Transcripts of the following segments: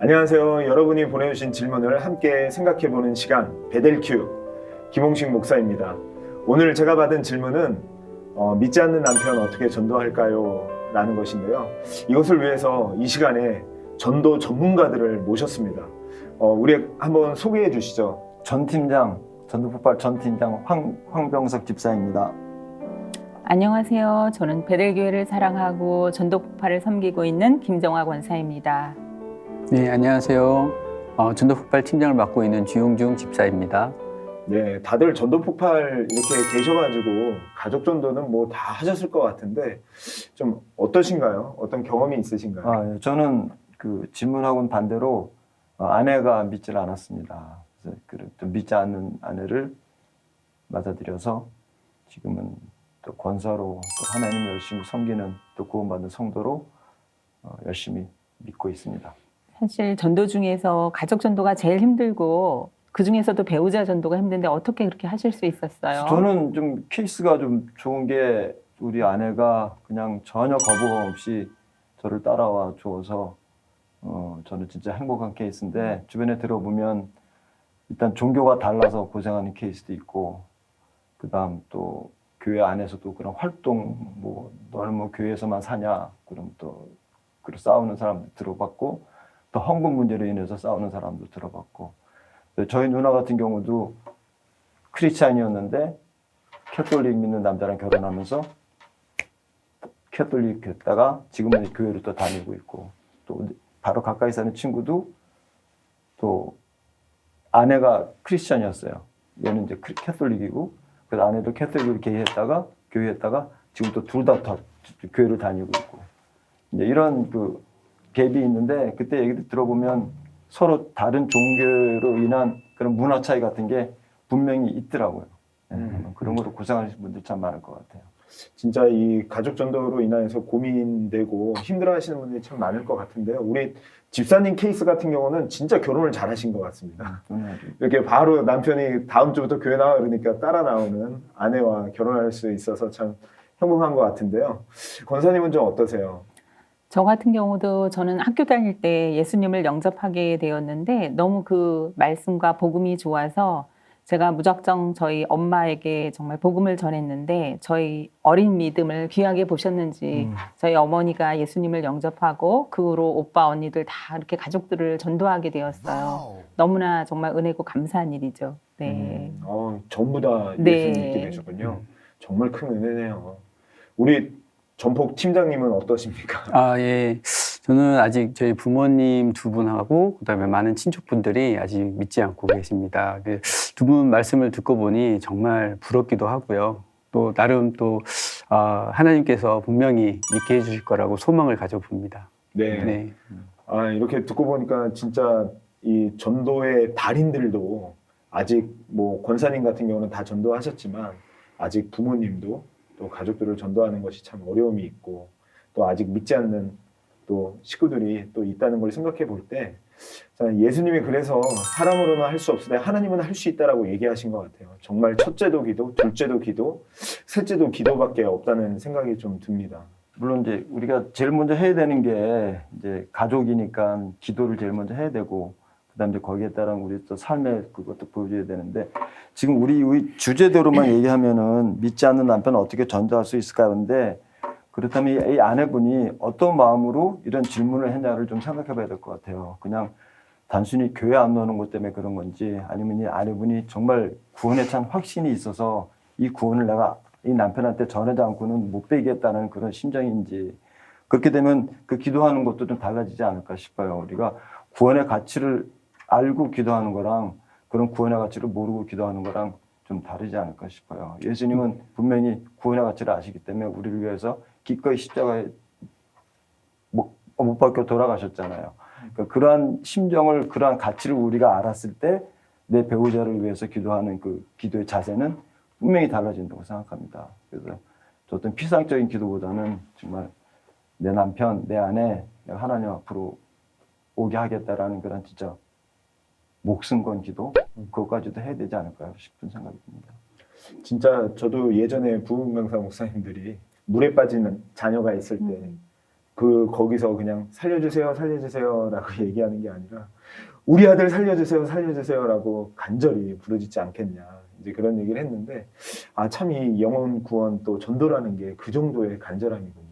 안녕하세요. 여러분이 보내주신 질문을 함께 생각해보는 시간 베델큐 김홍식 목사입니다. 오늘 제가 받은 질문은 어, 믿지 않는 남편 어떻게 전도할까요? 라는 것인데요. 이것을 위해서 이 시간에 전도 전문가들을 모셨습니다. 어, 우리 한번 소개해 주시죠. 전 팀장, 전도폭발 전 팀장 황, 황병석 집사입니다. 안녕하세요. 저는 베델교회를 사랑하고 전도폭발을 섬기고 있는 김정화 권사입니다. 네, 안녕하세요. 어, 전도폭발 팀장을 맡고 있는 주용중 집사입니다. 네, 다들 전도 폭발 이렇게 계셔가지고 가족 전도는 뭐 다 하셨을 것 같은데 좀 어떠신가요? 어떤 경험이 있으신가요? 아, 예, 저는 그 질문하고는 반대로 어, 아내가 믿질 않았습니다. 그래서 그, 좀 믿지 않는 아내를 맞아들여서 지금은 또 권사로 또 하나님 열심히 섬기는 또 구원받는 성도로 어, 열심히 믿고 있습니다. 사실 전도 중에서 가족 전도가 제일 힘들고 그 중에서도 배우자 전도가 힘든데 어떻게 그렇게 하실 수 있었어요? 저는 좀 케이스가 좀 좋은 게 우리 아내가 그냥 전혀 거부감 없이 저를 따라와 주어서 어, 저는 진짜 행복한 케이스인데 주변에 들어보면 일단 종교가 달라서 고생하는 케이스도 있고 그다음 또 교회 안에서도 그런 활동 뭐 너는 뭐 교회에서만 사냐 그럼 또 그리고 싸우는 사람도 들어봤고 또 헌금 문제로 인해서 싸우는 사람도 들어봤고 저희 누나 같은 경우도 크리스찬이었는데 캐톨릭 믿는 남자랑 결혼하면서 캐톨릭 됐다가 지금은 교회를 또 다니고 있고 또 바로 가까이 사는 친구도 또 아내가 크리스찬이었어요. 얘는 이제 캐톨릭이고 그래서 아내도 캐톨릭을 개했다가 교회했다가 지금 또 둘 다 교회를 다니고 있고 이제 이런 그 갭이 있는데 그때 얘기 들어보면 서로 다른 종교로 인한 그런 문화 차이 같은 게 분명히 있더라고요. 네, 음. 그런 거로 고생하시는 분들 참 많을 것 같아요. 진짜 이 가족 전도로 인해서 고민되고 힘들어하시는 분들이 참 많을 것 같은데요. 우리 집사님 케이스 같은 경우는 진짜 결혼을 잘하신 것 같습니다. 음, 이렇게 바로 남편이 다음 주부터 교회 나와 그러니까 따라 나오는 아내와 결혼할 수 있어서 참 행복한 것 같은데요. 권사님은 좀 어떠세요? 저 같은 경우도 저는 학교 다닐 때 예수님을 영접하게 되었는데 너무 그 말씀과 복음이 좋아서 제가 무작정 저희 엄마에게 정말 복음을 전했는데 저희 어린 믿음을 귀하게 보셨는지 음. 저희 어머니가 예수님을 영접하고 그 후로 오빠 언니들 다 이렇게 가족들을 전도하게 되었어요. 너무나 정말 은혜고 감사한 일이죠. 네. 음, 어, 전부 다 예수 네. 믿게 되셨군요. 정말 큰 은혜네요. 우리 전폭 팀장님은 어떠십니까? 아, 예. 저는 아직 저희 부모님 두 분하고 그다음에 많은 친척분들이 아직 믿지 않고 계십니다. 그두분 말씀을 듣고 보니 정말 부럽기도 하고요. 또 나름 또 아, 하나님께서 분명히 믿게 해주실 거라고 소망을 가져봅니다. 네. 네. 아, 이렇게 듣고 보니까 진짜 이 전도의 달인들도 아직 뭐 권사님 같은 경우는 다 전도하셨지만 아직 부모님도 또 가족들을 전도하는 것이 참 어려움이 있고 또 아직 믿지 않는 또 식구들이 또 있다는 걸 생각해 볼 때 예수님이 그래서 사람으로는 할 수 없으되 하나님은 할 수 있다라고 얘기하신 것 같아요. 정말 첫째도 기도, 둘째도 기도, 셋째도 기도밖에 없다는 생각이 좀 듭니다. 물론 이제 우리가 제일 먼저 해야 되는 게 이제 가족이니까 기도를 제일 먼저 해야 되고 그다음 이제 거기에 따른 우리 또 삶의 그것도 보여줘야 되는데 지금 우리 의 주제대로만 얘기하면은 믿지 않는 남편은 어떻게 전도할 수 있을까 하는데 그렇다면 이 아내분이 어떤 마음으로 이런 질문을 했냐를 좀 생각해 봐야 될 것 같아요. 그냥 단순히 교회 안 나오는 것 때문에 그런 건지 아니면 이 아내분이 정말 구원에 찬 확신이 있어서 이 구원을 내가 이 남편한테 전하지 않고는 못 배겠다는 그런 심정인지 그렇게 되면 그 기도하는 것도 좀 달라지지 않을까 싶어요. 우리가 구원의 가치를 알고 기도하는 거랑 그런 구원의 가치를 모르고 기도하는 거랑 좀 다르지 않을까 싶어요. 예수님은 분명히 구원의 가치를 아시기 때문에 우리를 위해서 기꺼이 십자가에 못, 못 박혀 돌아가셨잖아요. 그러니까 그러한 심정을 그러한 가치를 우리가 알았을 때 내 배우자를 위해서 기도하는 그 기도의 자세는 분명히 달라진다고 생각합니다. 그래서 저 어떤 피상적인 기도보다는 정말 내 남편, 내 아내 하나님 앞으로 오게 하겠다라는 그런 진짜 목숨 건 기도 그것까지도 해야 되지 않을까 싶은 생각이 듭니다. 진짜 저도 예전에 부흥강사 목사님들이 물에 빠지는 자녀가 있을 때 음. 그 거기서 그냥 살려주세요, 살려주세요라고 얘기하는 게 아니라 우리 아들 살려주세요, 살려주세요라고 간절히 부르짖지 않겠냐 이제 그런 얘기를 했는데 아 참 이 영혼 구원 또 전도라는 게 그 정도의 간절함이군요.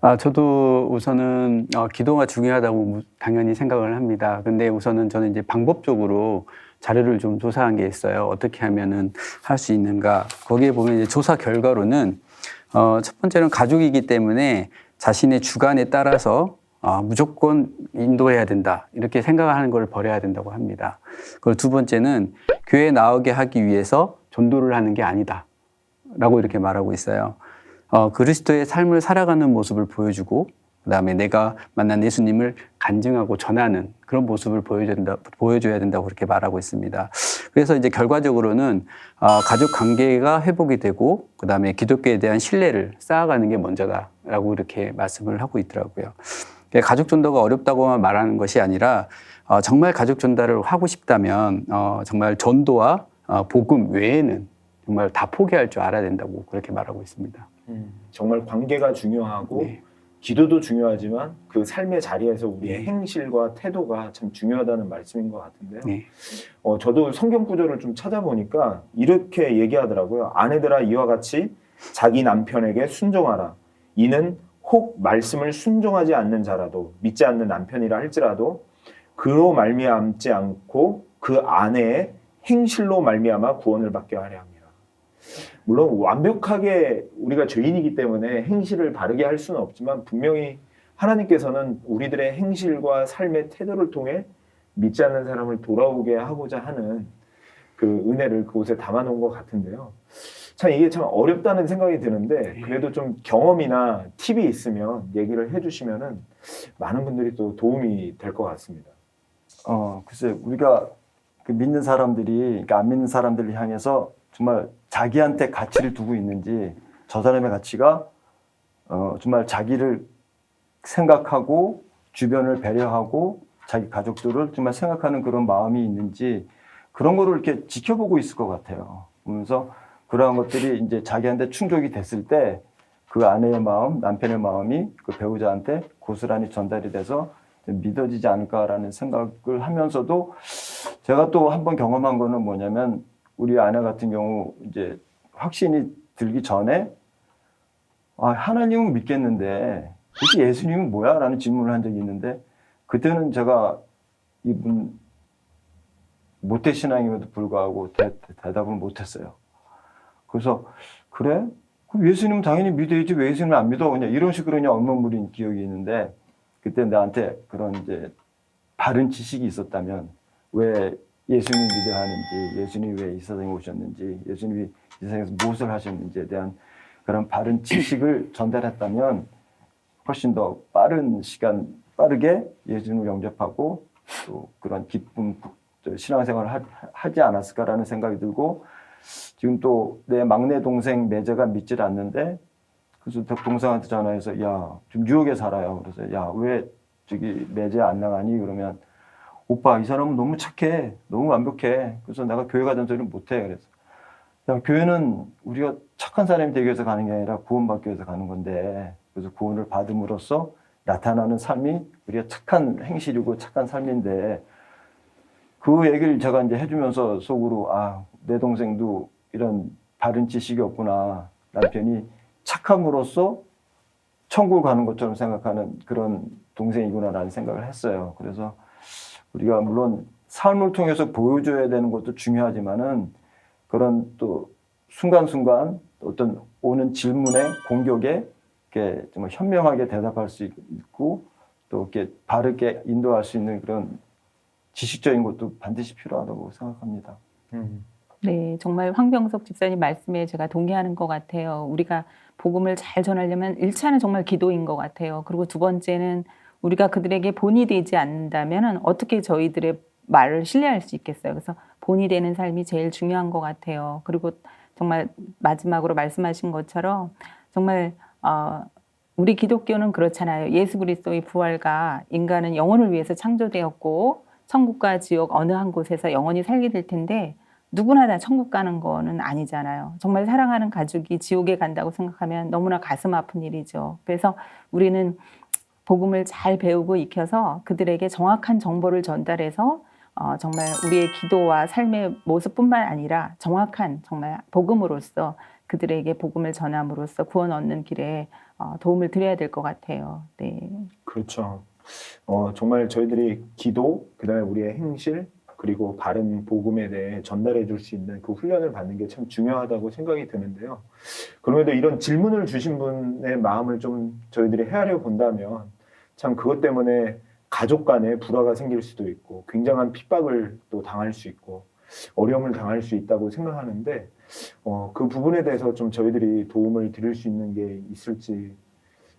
아, 저도 우선은 어, 기도가 중요하다고 무- 당연히 생각을 합니다. 근데 우선은 저는 이제 방법적으로 자료를 좀 조사한 게 있어요. 어떻게 하면은 할 수 있는가. 거기에 보면 이제 조사 결과로는 어, 첫 번째는 가족이기 때문에 자신의 주관에 따라서 어, 무조건 인도해야 된다. 이렇게 생각하는 걸 버려야 된다고 합니다. 그리고 두 번째는 교회에 나오게 하기 위해서 전도를 하는 게 아니다. 라고 이렇게 말하고 있어요. 어, 그리스도의 삶을 살아가는 모습을 보여주고 그다음에 내가 만난 예수님을 간증하고 전하는 그런 모습을 보여줘야 된다, 보여줘야 된다고 그렇게 말하고 있습니다. 그래서 이제 결과적으로는 아, 가족 관계가 회복이 되고 그다음에 기독교에 대한 신뢰를 쌓아가는 게 먼저다라고 이렇게 말씀을 하고 있더라고요. 그러니까 가족 전도가 어렵다고만 말하는 것이 아니라 어, 정말 가족 전달을 하고 싶다면 어, 정말 전도와 어, 복음 외에는 정말 다 포기할 줄 알아야 된다고 그렇게 말하고 있습니다. 정말 관계가 중요하고 네. 기도도 중요하지만 그 삶의 자리에서 우리의 네. 행실과 태도가 참 중요하다는 말씀인 것 같은데요. 네. 어, 저도 성경 구절을 좀 찾아보니까 이렇게 얘기하더라고요. 아내들아 이와 같이 자기 남편에게 순종하라. 이는 혹 말씀을 순종하지 않는 자라도 믿지 않는 남편이라 할지라도 그로 말미암지 않고 그 아내의 행실로 말미암아 구원을 받게 하려 합니다. 물론 완벽하게 우리가 죄인이기 때문에 행실을 바르게 할 수는 없지만 분명히 하나님께서는 우리들의 행실과 삶의 태도를 통해 믿지 않는 사람을 돌아오게 하고자 하는 그 은혜를 그곳에 담아놓은 것 같은데요. 참 이게 참 어렵다는 생각이 드는데 그래도 좀 경험이나 팁이 있으면 얘기를 해주시면은 많은 분들이 또 도움이 될 것 같습니다. 어, 글쎄 우리가 그 믿는 사람들이 그러니까 안 믿는 사람들을 향해서 정말 자기한테 가치를 두고 있는지 저 사람의 가치가 어, 정말 자기를 생각하고 주변을 배려하고 자기 가족들을 정말 생각하는 그런 마음이 있는지 그런 거를 이렇게 지켜보고 있을 것 같아요. 그러면서 그러한 것들이 이제 자기한테 충족이 됐을 때 그 아내의 마음, 남편의 마음이 그 배우자한테 고스란히 전달이 돼서 믿어지지 않을까라는 생각을 하면서도 제가 또 한 번 경험한 거는 뭐냐면 우리 아내 같은 경우 이제 확신이 들기 전에 아, 하나님은 믿겠는데 도대체 예수님은 뭐야? 라는 질문을 한 적이 있는데 그때는 제가 이분 모태 신앙임에도 불구하고 대, 답을 못했어요. 그래서 그래? 그럼 예수님은 당연히 믿어야지 왜 예수님을 안 믿어? 그냥 이런 식으로 그냥 엉망부린 기억이 있는데 그때 나한테 그런 이제 바른 지식이 있었다면 왜 예수님 믿어야 하는지, 예수님이 왜 이 세상에 오셨는지, 예수님이 이 세상에서 무엇을 하셨는지에 대한 그런 바른 지식을 전달했다면 훨씬 더 빠른 시간, 빠르게 예수님을 영접하고 또 그런 기쁨, 저 신앙생활을 하, 하지 않았을까라는 생각이 들고 지금 또 내 막내 동생 매제가 믿질 않는데 그래서 동생한테 전화해서 야, 좀 뉴욕에 살아요. 그래서 야, 왜 저기 매제 안 나가니? 그러면 오빠 이 사람은 너무 착해. 너무 완벽해. 그래서 내가 교회 가자는 소리는 못해. 그래서. 야 교회는 우리가 착한 사람이 되기 위해서 가는 게 아니라 구원받기 위해서 가는 건데 그래서 구원을 받음으로써 나타나는 삶이 우리가 착한 행실이고 착한 삶인데 그 얘기를 제가 이제 해주면서 속으로 아 내 동생도 이런 바른 지식이 없구나. 남편이 착함으로써 천국을 가는 것처럼 생각하는 그런 동생이구나라는 생각을 했어요. 그래서 우리가 물론 삶을 통해서 보여줘야 되는 것도 중요하지만은 그런 또 순간순간 어떤 오는 질문에 공격에 이렇게 정말 현명하게 대답할 수 있고 또 이렇게 바르게 인도할 수 있는 그런 지식적인 것도 반드시 필요하다고 생각합니다. 네, 정말 황병석 집사님 말씀에 제가 동의하는 것 같아요. 우리가 복음을 잘 전하려면 1차는 정말 기도인 것 같아요. 그리고 두 번째는 우리가 그들에게 본이 되지 않는다면 어떻게 저희들의 말을 신뢰할 수 있겠어요. 그래서 본이 되는 삶이 제일 중요한 것 같아요. 그리고 정말 마지막으로 말씀하신 것처럼 정말 어, 우리 기독교는 그렇잖아요. 예수 그리스도의 부활과 인간은 영혼을 위해서 창조되었고 천국과 지옥 어느 한 곳에서 영원히 살게 될 텐데 누구나 다 천국 가는 거는 아니잖아요. 정말 사랑하는 가족이 지옥에 간다고 생각하면 너무나 가슴 아픈 일이죠. 그래서 우리는 복음을 잘 배우고 익혀서 그들에게 정확한 정보를 전달해서 어, 정말 우리의 기도와 삶의 모습뿐만 아니라 정확한 정말 복음으로서 그들에게 복음을 전함으로써 구원 얻는 길에 어, 도움을 드려야 될 것 같아요. 네. 그렇죠. 어, 정말 저희들이 기도, 그다음에 우리의 행실, 그리고 바른 복음에 대해 전달해 줄 수 있는 그 훈련을 받는 게 참 중요하다고 생각이 드는데요. 그럼에도 이런 질문을 주신 분의 마음을 좀 저희들이 헤아려 본다면 참 그것 때문에 가족 간에 불화가 생길 수도 있고 굉장한 핍박을 또 당할 수 있고 어려움을 당할 수 있다고 생각하는데 어, 그 부분에 대해서 좀 저희들이 도움을 드릴 수 있는 게 있을지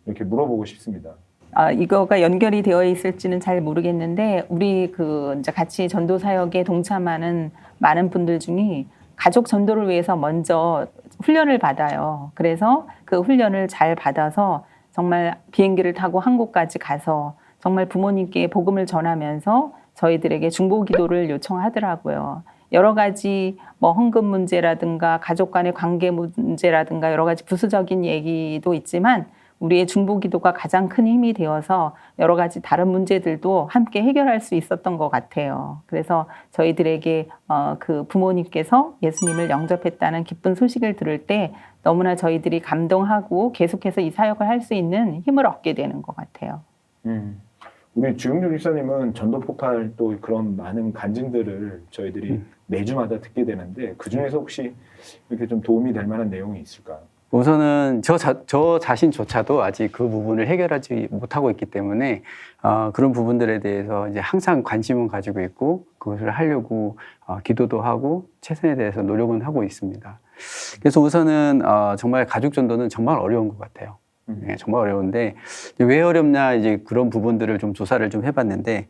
이렇게 물어보고 싶습니다. 아, 이거가 연결이 되어 있을지는 잘 모르겠는데 우리 그 이제 같이 전도 사역에 동참하는 많은 분들 중에 가족 전도를 위해서 먼저 훈련을 받아요. 그래서 그 훈련을 잘 받아서 정말 비행기를 타고 한국까지 가서 정말 부모님께 복음을 전하면서 저희들에게 중보 기도를 요청하더라고요. 여러 가지 뭐 헌금 문제라든가 가족 간의 관계 문제라든가 여러 가지 부수적인 얘기도 있지만 우리의 중보 기도가 가장 큰 힘이 되어서 여러 가지 다른 문제들도 함께 해결할 수 있었던 것 같아요. 그래서 저희들에게 어, 그 부모님께서 예수님을 영접했다는 기쁜 소식을 들을 때 너무나 저희들이 감동하고 계속해서 이 사역을 할 수 있는 힘을 얻게 되는 것 같아요. 음. 우리 주영주 집사님은 전도 폭발 또 그런 많은 간증들을 저희들이 음. 매주마다 듣게 되는데 그 중에서 혹시 이렇게 좀 도움이 될 만한 내용이 있을까요? 우선은 저, 자, 저 자신조차도 아직 그 부분을 해결하지 못하고 있기 때문에 어, 그런 부분들에 대해서 이제 항상 관심은 가지고 있고 그것을 하려고 어, 기도도 하고 최선에 대해서 노력은 하고 있습니다. 그래서 우선은 어, 정말 가족 전도는 정말 어려운 것 같아요. 음. 네, 정말 어려운데 왜 어렵냐 이제 그런 부분들을 좀 조사를 좀 해봤는데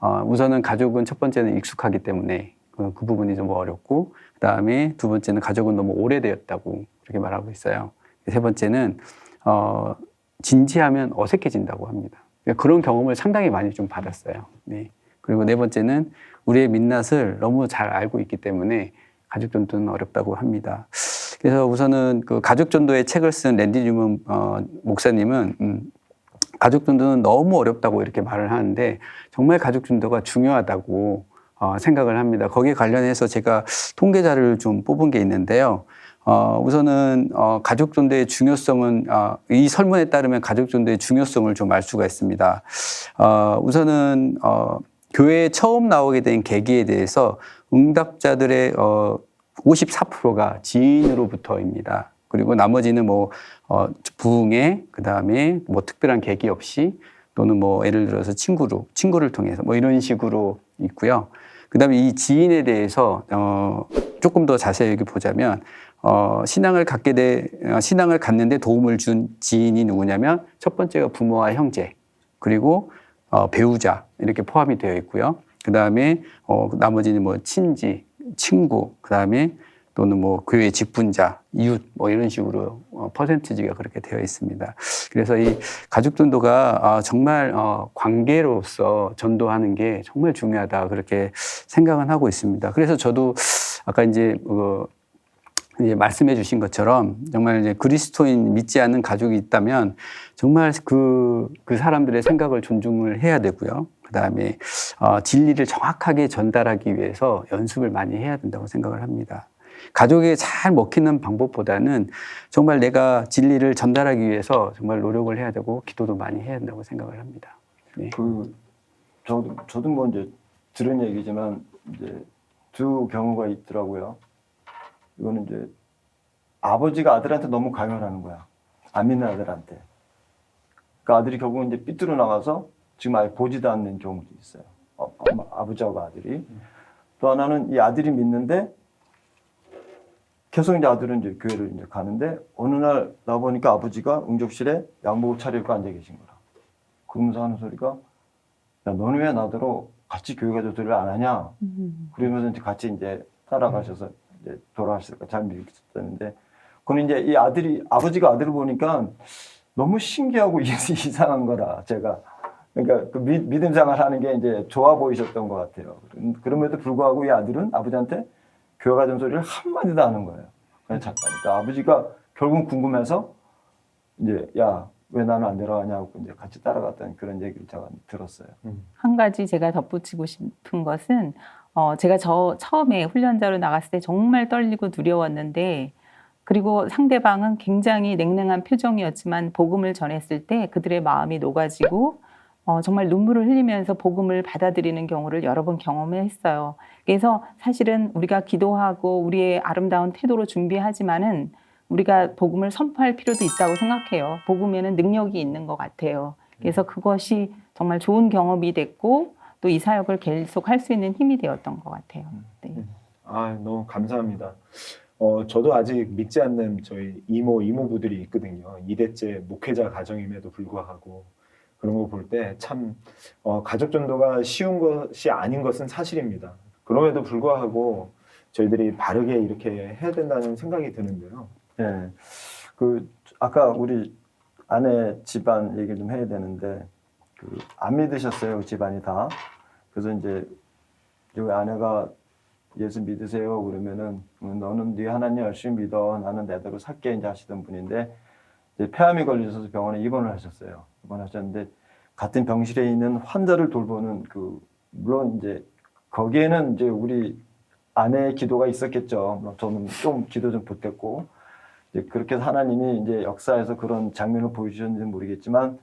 어, 우선은 가족은 첫 번째는 익숙하기 때문에 그, 그 부분이 좀 어렵고 그 다음에 두 번째는 가족은 너무 오래되었다고 그렇게 말하고 있어요. 세 번째는 어, 진지하면 어색해진다고 합니다. 그러니까 그런 경험을 상당히 많이 좀 받았어요. 네. 그리고 네 번째는 우리의 민낯을 너무 잘 알고 있기 때문에 가족 전도는 어렵다고 합니다. 그래서 우선은 그 가족 전도의 책을 쓴 랜디 뉴먼 어, 목사님은 음, 가족 전도는 너무 어렵다고 이렇게 말을 하는데 정말 가족 전도가 중요하다고 어, 생각을 합니다. 거기에 관련해서 제가 통계 자료를 좀 뽑은 게 있는데요. 어, 우선은 어, 가족 전도의 중요성은 어, 이 설문에 따르면 가족 전도의 중요성을 좀 알 수가 있습니다. 어, 우선은 어, 교회에 처음 나오게 된 계기에 대해서 응답자들의 어, 54%가 지인으로부터입니다. 그리고 나머지는 뭐 어, 부흥회 그다음에 뭐 특별한 계기 없이 또는 뭐 예를 들어서 친구로 친구를 통해서 뭐 이런 식으로 있고요. 그다음에 이 지인에 대해서 어, 조금 더 자세히 보자면 어, 신앙을 갖게 돼 어, 신앙을 갖는데 도움을 준 지인이 누구냐면 첫 번째가 부모와 형제 그리고 어, 배우자 이렇게 포함이 되어 있고요. 그 다음에 어, 나머지는 뭐 친지, 친구, 그 다음에 또는 뭐 교회 직분자, 이웃 뭐 이런 식으로 어, 퍼센티지가 그렇게 되어 있습니다. 그래서 이 가족 전도가 아, 정말 어, 관계로서 전도하는 게 정말 중요하다 그렇게 생각은 하고 있습니다. 그래서 저도 아까 이제 그 이제 말씀해 주신 것처럼 정말 이제 그리스도인 믿지 않는 가족이 있다면 정말 그, 그 사람들의 생각을 존중을 해야 되고요. 그 다음에 어, 진리를 정확하게 전달하기 위해서 연습을 많이 해야 된다고 생각을 합니다. 가족에 잘 먹히는 방법보다는 정말 내가 진리를 전달하기 위해서 정말 노력을 해야 되고 기도도 많이 해야 된다고 생각을 합니다. 네. 그 저도 저도 뭐 이제 들은 얘기지만 이제 두 경우가 있더라고요. 이거는 이제 아버지가 아들한테 너무 강요하는 거야. 안 믿는 아들한테. 그 아들이 결국 이제 삐뚤어 나가서 지금 아예 보지도 않는 경우도 있어요. 어, 엄마, 아버지하고 아들이. 또 하나는 이 아들이 믿는데 계속 이제 아들은 이제 교회를 이제 가는데 어느 날 나 보니까 아버지가 응접실에 양복을 차려입고 앉아 계신 거라. 그러면서 하는 소리가 야 너는 왜 나더러 같이 교회 가족들을 안 하냐? 그러면서 이제 같이 이제 따라가셔서 이제 돌아가셨을까 잘 믿었었는데 그는 이제 이 아들이 아버지가 아들을 보니까 너무 신기하고 이상한 거라 제가 그러니까 그 믿, 믿음 생활하는 게 이제 좋아 보이셨던 것 같아요. 그럼- 그럼에도 불구하고 이 아들은 아버지한테 교회 가자는 소리를 한 마디도 안 하는 거예요. 그냥 잠깐. 그러니까 아버지가 결국 궁금해서 이제 야 왜 나는 안 내려가냐고 이제 같이 따라갔다는 그런 얘기를 제가 들었어요. 한 가지 제가 덧붙이고 싶은 것은 어, 제가 저 처음에 훈련자로 나갔을 때 정말 떨리고 두려웠는데 그리고 상대방은 굉장히 냉랭한 표정이었지만 복음을 전했을 때 그들의 마음이 녹아지고 어, 정말 눈물을 흘리면서 복음을 받아들이는 경우를 여러 번 경험했어요. 그래서 사실은 우리가 기도하고 우리의 아름다운 태도로 준비하지만은 우리가 복음을 선포할 필요도 있다고 생각해요. 복음에는 능력이 있는 것 같아요. 그래서 그것이 정말 좋은 경험이 됐고 또 이 사역을 계속 할 수 있는 힘이 되었던 것 같아요. 네. 아 너무 감사합니다. 어 저도 아직 믿지 않는 저희 이모 이모부들이 있거든요. 2대째 목회자 가정임에도 불구하고 그런 거 볼 때참 어, 가족 전도가 쉬운 것이 아닌 것은 사실입니다. 그럼에도 불구하고 저희들이 바르게 이렇게 해야 된다는 생각이 드는데요. 예. 그 아까 우리 아내 집안 얘기 좀 해야 되는데 그 안 믿으셨어요 그 집안이 다. 그래서 이제 여기 아내가 예수 믿으세요 그러면은 음, 너는 네 하나님 열심히 믿어 나는 내대로 살게 이제 하시던 분인데 이제 폐암이 걸리셔서 병원에 입원을 하셨어요. 입원하셨는데 같은 병실에 있는 환자를 돌보는 그 물론 이제 거기에는 이제 우리 아내의 기도가 있었겠죠. 물론 저는 좀 기도 좀 보탰고 이제 그렇게 해서 하나님이 이제 역사에서 그런 장면을 보여주셨는지는 모르겠지만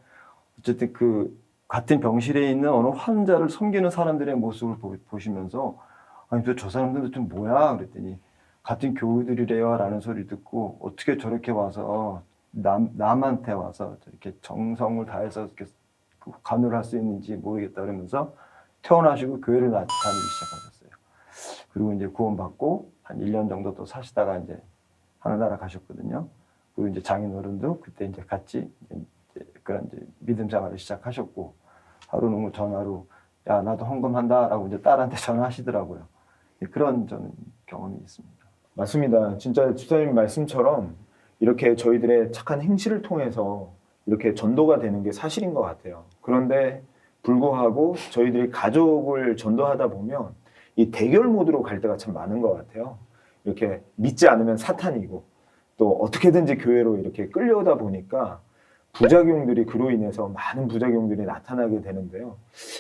어쨌든 그 같은 병실에 있는 어느 환자를 섬기는 사람들의 모습을 보, 보시면서 아니 저 사람들은 좀 뭐야 그랬더니 같은 교우들이래요라는 소리 듣고 어떻게 저렇게 와서 남 남한테 와서 저렇게 정성을 다해서 이렇게 그 간호를 할 수 있는지 모르겠다 그러면서 퇴원하시고 교회를 나- 다니기 시작하셨어요. 그리고 이제 구원받고 한 1년 정도 또 사시다가 이제 하늘나라 가셨거든요. 그리고 이제 장인어른도 그때 이제 같이 이제 그런 이제 믿음 생활을 시작하셨고 하루는 뭐 전화로 야 나도 헌금한다라고 이제 딸한테 전화하시더라고요. 그런 저는 경험이 있습니다. 맞습니다. 진짜 주사님 말씀처럼 이렇게 저희들의 착한 행실을 통해서 이렇게 전도가 되는 게 사실인 것 같아요. 그런데 불구하고 저희들이 가족을 전도하다 보면 이 대결 모드로 갈 때가 참 많은 것 같아요. 이렇게 믿지 않으면 사탄이고 또 어떻게든지 교회로 이렇게 끌려오다 보니까 부작용들이 그로 인해서 많은 부작용들이 나타나게 되는데요.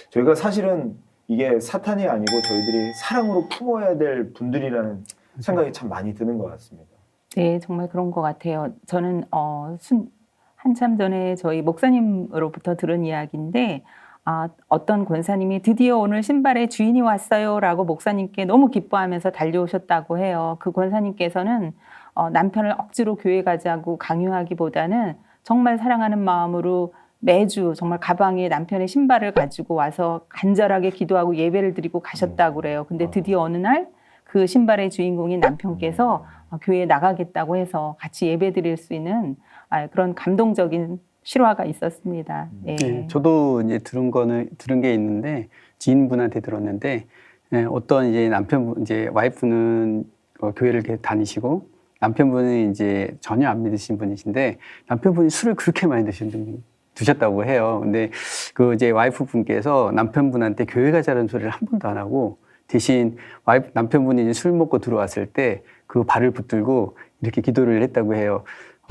저희가 사실은 이게 사탄이 아니고 저희들이 사랑으로 품어야 될 분들이라는 생각이 참 많이 드는 것 같습니다. 네, 정말 그런 것 같아요. 저는 어, 순, 한참 전에 저희 목사님으로부터 들은 이야기인데 아, 어떤 권사님이 드디어 오늘 신발의 주인이 왔어요라고 목사님께 너무 기뻐하면서 달려오셨다고 해요. 그 권사님께서는 어, 남편을 억지로 교회 가자고 강요하기보다는 정말 사랑하는 마음으로 매주 정말 가방에 남편의 신발을 가지고 와서 간절하게 기도하고 예배를 드리고 가셨다고 그래요. 근데 드디어 어느 날 그 신발의 주인공인 남편께서 어, 교회에 나가겠다고 해서 같이 예배 드릴 수 있는 아, 그런 감동적인 실화가 있었습니다. 예. 네, 저도 이제 들은 거는 들은 게 있는데 지인분한테 들었는데 예, 어떤 이제 남편분 이제 와이프는 어, 교회를 이렇게 다니시고 남편분은 이제 전혀 안 믿으신 분이신데 남편분이 술을 그렇게 많이 드신 분 드셨다고 해요. 근데 그 이제 와이프 분께서 남편분한테 교회 가자는 소리를 한 번도 안 하고 대신 와이프 남편분이 술 먹고 들어왔을 때 그 발을 붙들고 이렇게 기도를 했다고 해요.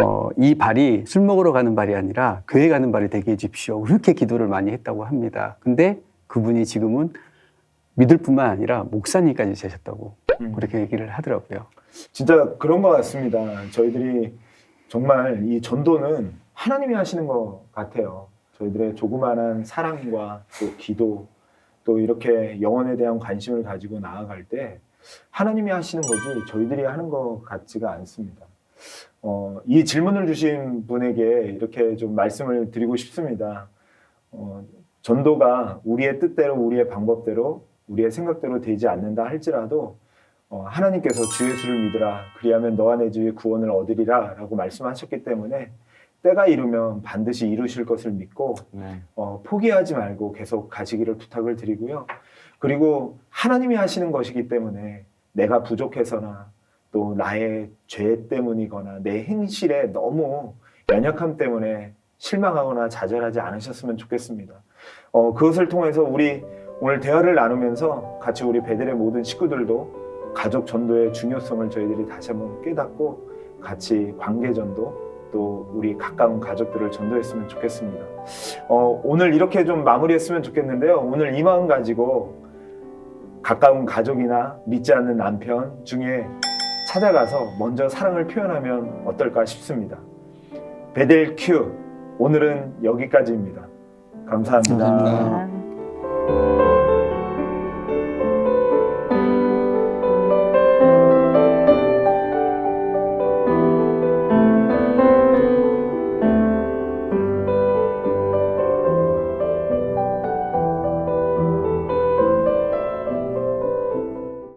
어, 이 발이 술 먹으러 가는 발이 아니라 교회 가는 발이 되게 해주십시오. 그렇게 기도를 많이 했다고 합니다. 근데 그분이 지금은 믿을 뿐만 아니라 목사님까지 되셨다고 음. 그렇게 얘기를 하더라고요. 진짜 그런 것 같습니다. 저희들이 정말 이 전도는 하나님이 하시는 것 같아요. 저희들의 조그마한 사랑과 또 기도 또 이렇게 영혼에 대한 관심을 가지고 나아갈 때 하나님이 하시는 거지 저희들이 하는 것 같지가 않습니다. 어, 이 질문을 주신 분에게 이렇게 좀 말씀을 드리고 싶습니다. 어, 전도가 우리의 뜻대로 우리의 방법대로 우리의 생각대로 되지 않는다 할지라도 어, 하나님께서 주 예수를 믿으라 그리하면 너와 내 집이 구원을 얻으리라 라고 말씀하셨기 때문에 때가 이르면 반드시 이루실 것을 믿고 네. 어, 포기하지 말고 계속 가시기를 부탁을 드리고요. 그리고 하나님이 하시는 것이기 때문에 내가 부족해서나 또 나의 죄 때문이거나 내 행실에 너무 연약함 때문에 실망하거나 좌절하지 않으셨으면 좋겠습니다. 어, 그것을 통해서 우리 오늘 대화를 나누면서 같이 우리 베델의 모든 식구들도 가족 전도의 중요성을 저희들이 다시 한번 깨닫고 같이 관계 전도 또 우리 가까운 가족들을 전도했으면 좋겠습니다. 어, 오늘 이렇게 좀 마무리했으면 좋겠는데요. 오늘 이 마음 가지고 가까운 가족이나 믿지 않는 남편 중에 찾아가서 먼저 사랑을 표현하면 어떨까 싶습니다. 베델 큐 오늘은 여기까지입니다. 감사합니다. 감사합니다. 아.